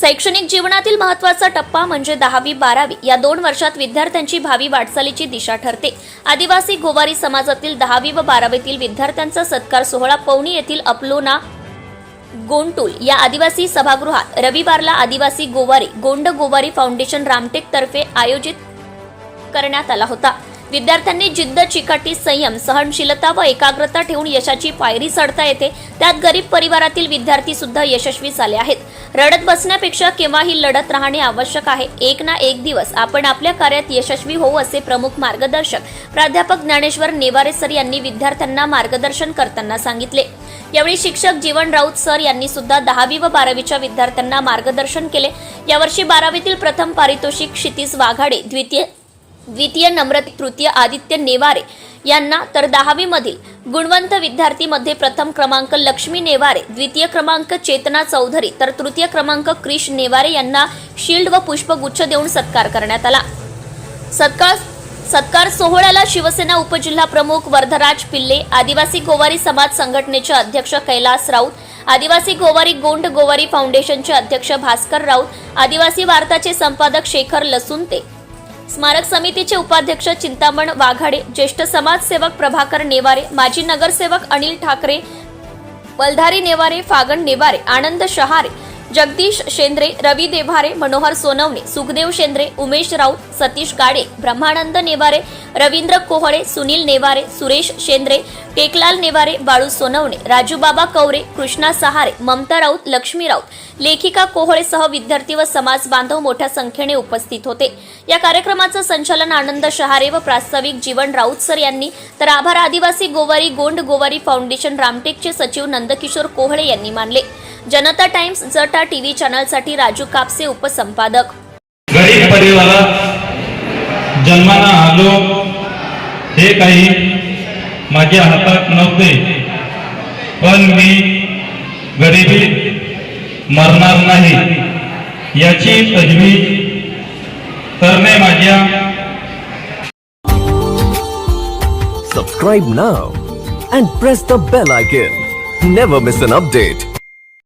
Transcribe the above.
शैक्षणिक जीवनातील महत्त्वाचा टप्पा म्हणजे दहावी बारावी. या दोन वर्षात विद्यार्थ्यांची भावी वाटचालीची दिशा ठरते. आदिवासी गोवारी समाजातील दहावी व बारावीतील विद्यार्थ्यांचा सत्कार सोहळा पवनी येथील अपलोना गोंटूल या आदिवासी सभागृहात रविवारला आदिवासी गोवारी गोंड गोवारी फाउंडेशन रामटेक तर्फे आयोजित करण्यात आला होता. विद्यार्थ्यांनी जिद्द चिकाटी संयम सहनशीलता व एकाग्रता ठेवून यशाची पायरी चढता येते. त्यात गरीब परिवारातील विद्यार्थी सुद्धा यशस्वी झाले आहेत. रडत बसण्यापेक्षा केव्हाही लढत राहणे आवश्यक आहे. एक ना एक दिवस आपण आपल्या कार्यात यशस्वी होऊ असे प्रमुख मार्गदर्शक प्राध्यापक ज्ञानेश्वर नेवारे सर यांनी विद्यार्थ्यांना मार्गदर्शन करताना सांगितले. यावेळी शिक्षक जीवन राऊत सर यांनी सुद्धा दहावी व बारावीच्या विद्यार्थ्यांना मार्गदर्शन केले. यावर्षी बारावीतील प्रथम पारितोषिक क्षितिज वाघाडे द्वितीय द्वितीय नम्रत तृतीय आदित्य नेवारे यांना तर दहावीमधील गुणवंत विद्यार्थीमध्ये प्रथम क्रमांक लक्ष्मी नेवारे द्वितीय क्रमांक चेतना चौधरी तर तृतीय क्रमांक क्रिश नेवारे यांना शिल्ड व पुष्पगुच्छ देऊन सत्कार करण्यात आला. सत्कार सत्कार सोहळ्याला शिवसेना उपजिल्हा प्रमुख वर्धराज पिल्ले आदिवासी गोवारी समाज संघटनेचे अध्यक्ष कैलास राऊत आदिवासी गोवारी गोंड गोवारी फाउंडेशनचे अध्यक्ष भास्कर राऊत आदिवासी वार्ताचे संपादक शेखर लसुंते स्मारक समितीचे उपाध्यक्ष चिंतामण वाघाडे ज्येष्ठ समाजसेवक प्रभाकर नेवारे माजी नगरसेवक अनिल ठाकरे वलधारी नेवारे फागण नेवारे आनंद शहारे जगदीश शेंद्रे रवी देभारे मनोहर सोनवणे सुखदेव शेंद्रे उमेश राऊत सतीश गाडे ब्रह्मानंद नेवारे रवींद्र कोहळे सुनील नेवारे सुरेश शेंद्रे टेकलाल नेवारे बाळू सोनवणे राजूबाबा कवरे कृष्णा सहारे ममता राऊत लक्ष्मी राऊत लेखिका कोहळेसह विद्यार्थी व समाज बांधव मोठ्या संख्येने उपस्थित होते. या कार्यक्रमाचं संचालन आनंद शहारे व प्रास्ताविक जीवन राऊत सर यांनी तर आभार आदिवासी गोवारी गोंड गोवारी फाउंडेशन रामटेकचे सचिव नंदकिशोर कोहळे यांनी मानले. जनता टाइम्स जटा टीव्ही चॅनलसाठी राजू कापसे उपसंपादक गरीब परिवारात जन्माला आलो हे काही माझ्या हातात नव्हते पण मी गरिबी मरणार नाही याची तजवीज करणे माझ्या Subscribe now and press the bell icon. Never miss an update.